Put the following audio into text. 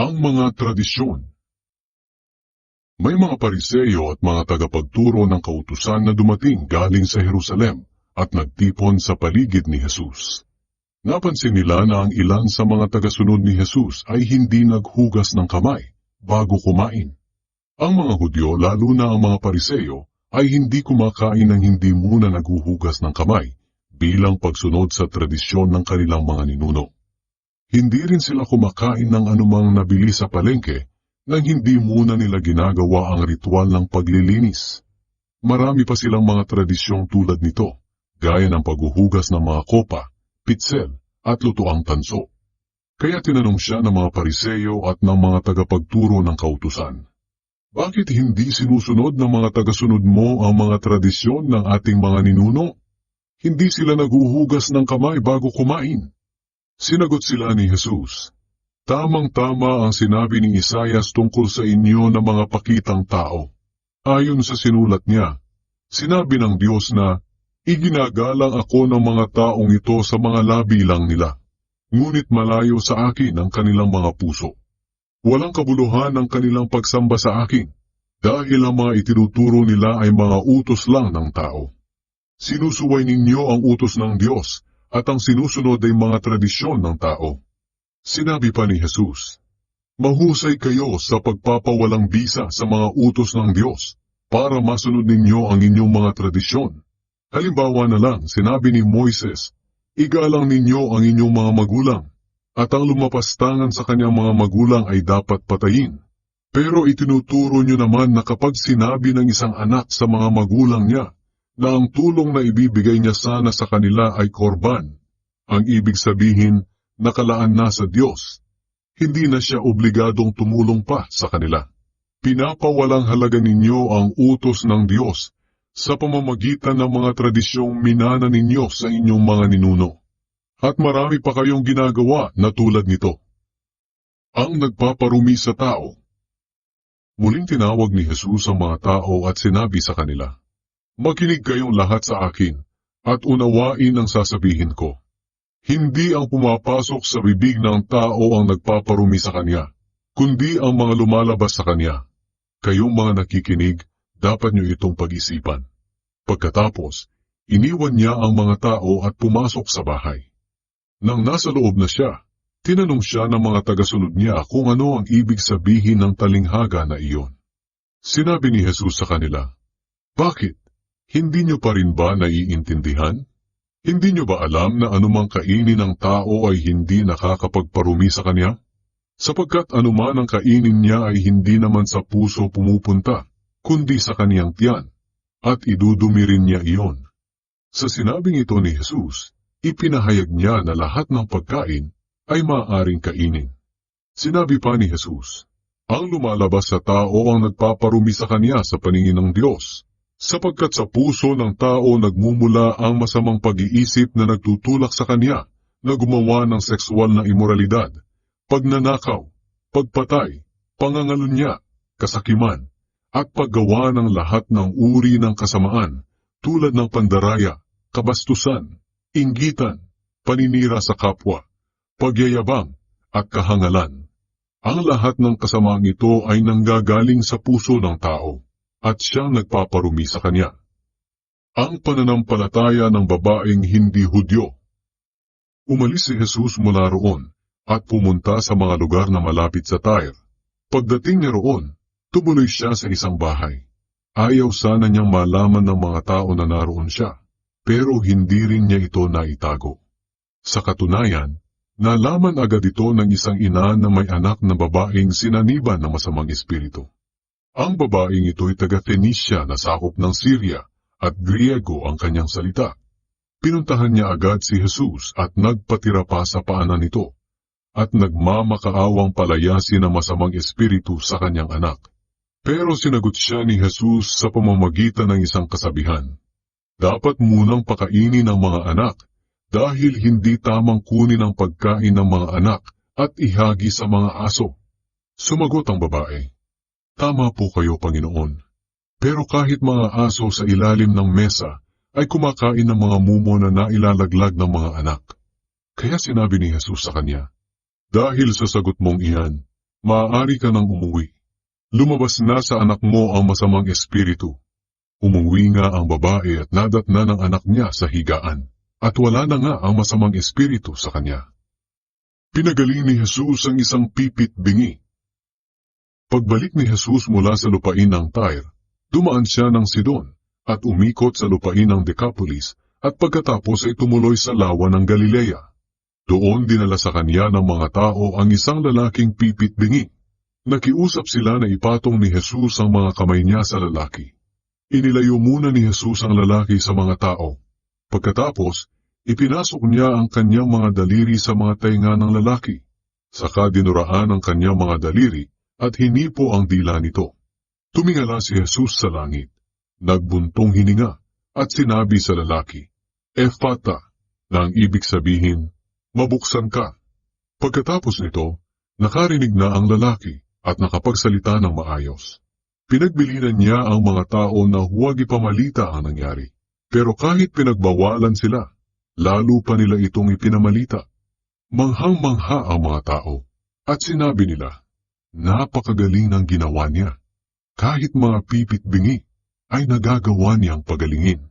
Ang mga tradisyon May mga pariseyo at mga tagapagturo ng kautusan na dumating galing sa Jerusalem at nagtipon sa paligid ni Jesus. Napansin nila na ang ilan sa mga tagasunod ni Jesus ay hindi naghugas ng kamay bago kumain. Ang mga Hudyo, lalo na ang mga pariseyo, ay hindi kumakain ng hindi muna naghuhugas ng kamay bilang pagsunod sa tradisyon ng kanilang mga ninuno. Hindi rin sila kumakain ng anumang nabili sa palengke nang hindi muna nila ginagawa ang ritual ng paglilinis. Marami pa silang mga tradisyong tulad nito, gaya ng paghuhugas ng mga kopa, pitsel, at lutoang tanso. Kaya tinanong siya ng mga pariseyo at ng mga tagapagturo ng kautusan. Bakit hindi sinusunod ng mga tagasunod mo ang mga tradisyon ng ating mga ninuno? Hindi sila naghuhugas ng kamay bago kumain. Sinagot sila ni Jesus, Tamang-tama ang sinabi ni Isayas tungkol sa inyo ng mga pakitang tao. Ayon sa sinulat niya, sinabi ng Diyos na, Iginagalang ako ng mga taong ito sa mga labi lang nila, ngunit malayo sa akin ang kanilang mga puso. Walang kabuluhan ang kanilang pagsamba sa akin, dahil ang mga itinuturo nila ay mga utos lang ng tao. Sinusuway ninyo ang utos ng Diyos at ang sinusunod ay mga tradisyon ng tao. Sinabi pa ni Jesus, Mahusay kayo sa pagpapawalang bisa sa mga utos ng Diyos para masunod ninyo ang inyong mga tradisyon. Halimbawa na lang, sinabi ni Moises, Igalang ninyo ang inyong mga magulang, at ang lumapastangan sa kanyang mga magulang ay dapat patayin. Pero itinuturo nyo naman na kapag sinabi ng isang anak sa mga magulang niya na ang tulong na ibibigay niya sana sa kanila ay korban, ang ibig sabihin nakalaan na sa Diyos. Hindi na siya obligadong tumulong pa sa kanila. Pinapawalang halaga ninyo ang utos ng Diyos sa pamamagitan ng mga tradisyong minana ninyo sa inyong mga ninuno. At marami pa kayong ginagawa na tulad nito. Ang nagpaparumi sa tao. Muling tinawag ni Jesus ang mga tao at sinabi sa kanila, Makinig kayong lahat sa akin at unawain ang sasabihin ko. Hindi ang pumapasok sa bibig ng tao ang nagpaparumi sa kanya, kundi ang mga lumalabas sa kanya. Kayong mga nakikinig, dapat niyo itong pag-isipan. Pagkatapos, iniwan niya ang mga tao at pumasok sa bahay. Nang nasa loob na siya, tinanong siya ng mga tagasunod niya kung ano ang ibig sabihin ng talinghaga na iyon. Sinabi ni Jesus sa kanila, Bakit? Hindi niyo pa rin ba naiintindihan? Hindi niyo ba alam na anumang kainin ng tao ay hindi nakakapagparumi sa kanya? Sapagkat anuman ang kainin niya ay hindi naman sa puso pumupunta, kundi sa kaniyang tiyan, at idudumi rin niya iyon. Sa sinabing ito ni Jesus, ipinahayag niya na lahat ng pagkain ay maaaring kainin. Sinabi pa ni Jesus, ang lumalabas sa tao ang nagpaparumi sa kanya sa paningin ng Diyos, sapagkat sa puso ng tao nagmumula ang masamang pag-iisip na nagtutulak sa kanya na gumawa ng sexual na imoralidad, pagnanakaw, pagpatay, pangangalunya, kasakiman, at paggawa ng lahat ng uri ng kasamaan tulad ng pandaraya, kabastusan, inggitan, paninira sa kapwa, pagyayabang, at kahangalan. Ang lahat ng kasamaang ito ay nanggagaling sa puso ng tao at siyang nagpaparumi sa kanya. Ang pananampalataya ng babaeng hindi Hudyo. Umalis si Jesus mula roon at pumunta sa mga lugar na malapit sa Tyre. Pagdating niya roon, tumuloy siya sa isang bahay. Ayaw sana niyang malaman ng mga tao na naroon siya, pero hindi rin niya ito naitago. Sa katunayan, nalaman agad ito ng isang ina na may anak na babaeng sinaniban ng masamang espiritu. Ang babaeng ito'y taga-Phoenicia na sakop ng Syria at Griego ang kanyang salita. Pinuntahan niya agad si Jesus at nagpatira pa sa paanan nito at nagmamakaawang palayasin ang masamang espiritu sa kanyang anak. Pero sinagot siya ni Jesus sa pamamagitan ng isang kasabihan. Dapat munang pakainin ang mga anak dahil hindi tamang kunin ang pagkain ng mga anak at ihagi sa mga aso. Sumagot ang babae. Tama po kayo, Panginoon. Pero kahit mga aso sa ilalim ng mesa ay kumakain ng mga mumo na nailalaglag ng mga anak. Kaya sinabi ni Jesus sa kanya, Dahil sa sagot mong iyan, maaari ka nang umuwi. Lumabas na sa anak mo ang masamang espiritu. Umuwi nga ang babae at nadatna ng anak niya sa higaan, at wala na nga ang masamang espiritu sa kanya. Pinagaling ni Jesus ang isang pipit bingi. Pagbalik ni Jesus mula sa lupain ng Tyre, dumaan siya ng Sidon at umikot sa lupain ng Decapolis at pagkatapos ay tumuloy sa lawa ng Galilea. Doon dinala sa kanya ng mga tao ang isang lalaking pipit bingi. Nakiusap sila na ipatong ni Jesus ang mga kamay niya sa lalaki. Inilayo muna ni Jesus ang lalaki sa mga tao. Pagkatapos, ipinasok niya ang kanyang mga daliri sa mga tainga ng lalaki. Saka dinuraan ang kanyang mga daliri at hinipo ang dila nito. Tumingala si Jesus sa langit, nagbuntong hininga at sinabi sa lalaki, Efata, na ang ibig sabihin, mabuksan ka. Pagkatapos nito, nakarinig na ang lalaki at nakapagsalita ng maayos. Pinagbilinan niya ang mga tao na huwag ipamalita ang nangyari. Pero kahit pinagbawalan sila, lalo pa nila itong ipinamalita. Manghang-mangha ang mga tao at sinabi nila, napakagaling ng ginawa niya. Kahit mga pipit bingi ay nagagawa niyang pagalingin.